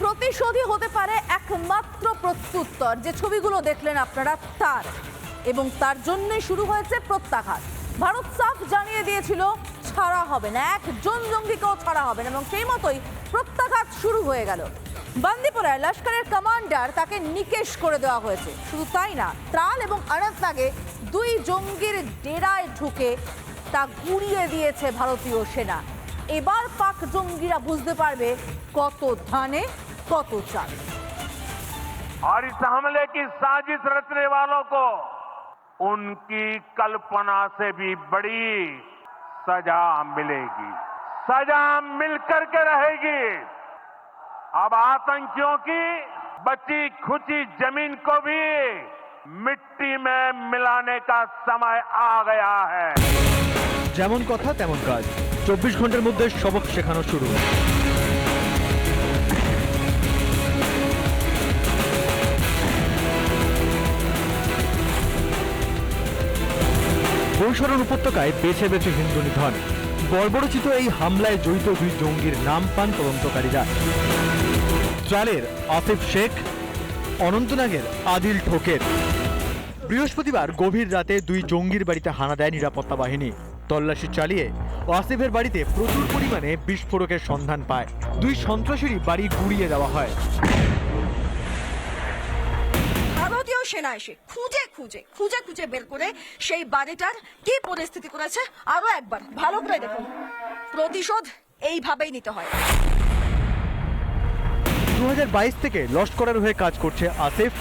প্রতিশোধী হতে পারে একমাত্র প্রত্যুত্তর। যে ছবিগুলো দেখলেন আপনারা, তার। এবং তার জন্য শুরু হয়েছে প্রত্যাঘাত। ভারত সাফ জানিয়ে দিয়েছিল, ছাড়া হবে না। একজন জঙ্গিকেও ছাড়া হবে না। এবং সেই মতোই প্রত্যাঘাত শুরু হয়ে গেল। বান্দিপুরায় লস্করের কমান্ডার তাকে নিকেশ করে দেওয়া হয়েছে। শুধু তাই না, ত্রাল এবং অনন্তনাগে দুই জঙ্গির ডেরায় ঢুকে তা গুড়িয়ে দিয়েছে ভারতীয় সেনা। এবার পাক জঙ্গিরা বুঝতে পারবে কত ধানে কত চাল और इस हमले की साजिश रचने वालों को उनकी कल्पना से भी बड़ी सजा मिलेगी सजा मिलकर के रहेगी अब आतंकियों की बची खुची जमीन को भी मिट्टी में मिलाने का समय आ गया है যেমন কথা তেমন কাজ চব্বিশ ঘণ্টার মধ্যে সবক শেখানো শুরু। বৈশরণ উপত্যকায় বেছে বেছে হিন্দু নিধন। বর্বরচিত এই হামলায় জড়িত দুই জঙ্গির নাম পান তদন্তকারীরা। ত্রালের আসিফ শেখ, অনন্তনাগের আদিল ঠোকের। বৃহস্পতিবার গভীর রাতে দুই জঙ্গির বাড়িতে হানা দেয় নিরাপত্তা বাহিনী। তল্লাশি চালিয়ে ওয়াসিফের বাড়িতে প্রচুর পরিমাণে বিস্ফোরকের সন্ধান পায়। দুই সন্ত্রাসীরই বাড়ি গুড়িয়ে দেওয়া হয়। ভারতীয় সেনা এসে খুঁজে খুঁজে খুঁজে খুঁজে বের করে সেই বাড়িটার কি পরিস্থিতি করেছে আরও একবার ভালো করে দেখুন। প্রতিশোধ এইভাবেই নিতে হয়। দু হাজার বাইশ থেকে লস্করের হয়ে কাজ করছে আসিফ।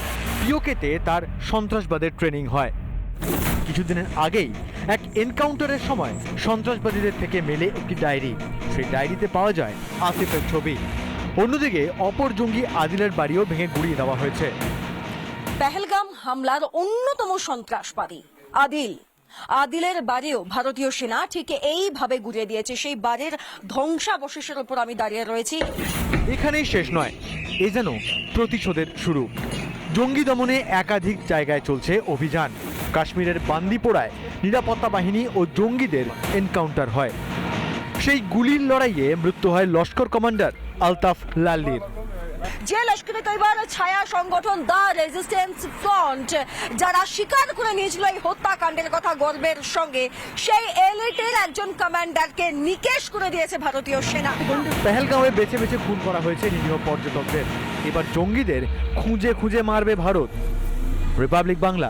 পিওকেতে তার সন্ত্রাসবাদের ট্রেনিং হয়। কিছুদিনের আগেই এক এনকাউন্টারের সময় সন্ত্রাসবাদীদের থেকে মেলে একটি ডায়েরি। সেই ডায়েরিতে পাওয়া যায় আসিফের ছবি। অন্যদিকে অপর জঙ্গি আদিলের বাড়িও ভেঙে গুড়িয়ে দেওয়া হয়েছে। পেহেলগাম হামলার অন্যতম সন্ত্রাসবাদী আদিল। আদিলের বাড়িও ভারতীয় সেনা ঠিক এইভাবে গুড়িয়ে দিয়েছে। সেই বাড়ির ধ্বংসাবশেষের উপর আমি দাঁড়িয়ে রয়েছি। এখানেই শেষ নয় এ যেন প্রতিশোধের শুরু। জঙ্গি দমনে একাধিক জায়গায় চলছে অভিযান। কাশ্মীরের বান্দিপোড়ায় নিরাপত্তা বাহিনী ও জঙ্গিদের এনকাউন্টার হয়। সেই গুলির লড়াইয়ে মৃত্যু হয় লস্কর কমান্ডার আলতাফ লাল্লির যে লস্করে তৈবার ছায়া সংগঠন দা রেজিস্ট্যান্স ফ্রন্ট যারা স্বীকার করে নিয়েছিল এই হত্যাকাণ্ডের কথা গর্বের সঙ্গে সেই এলিটের একজন কমান্ডারকে নিকেশ করে দিয়েছে ভারতীয় সেনা। পেহেলগাঁওয়ে বেছে বেছে খুন করা হয়েছে নিরীহ পর্যটকদের। এবার জঙ্গিদের খুঁজে খুঁজে মারবে ভারত। রিপাবলিক বাংলা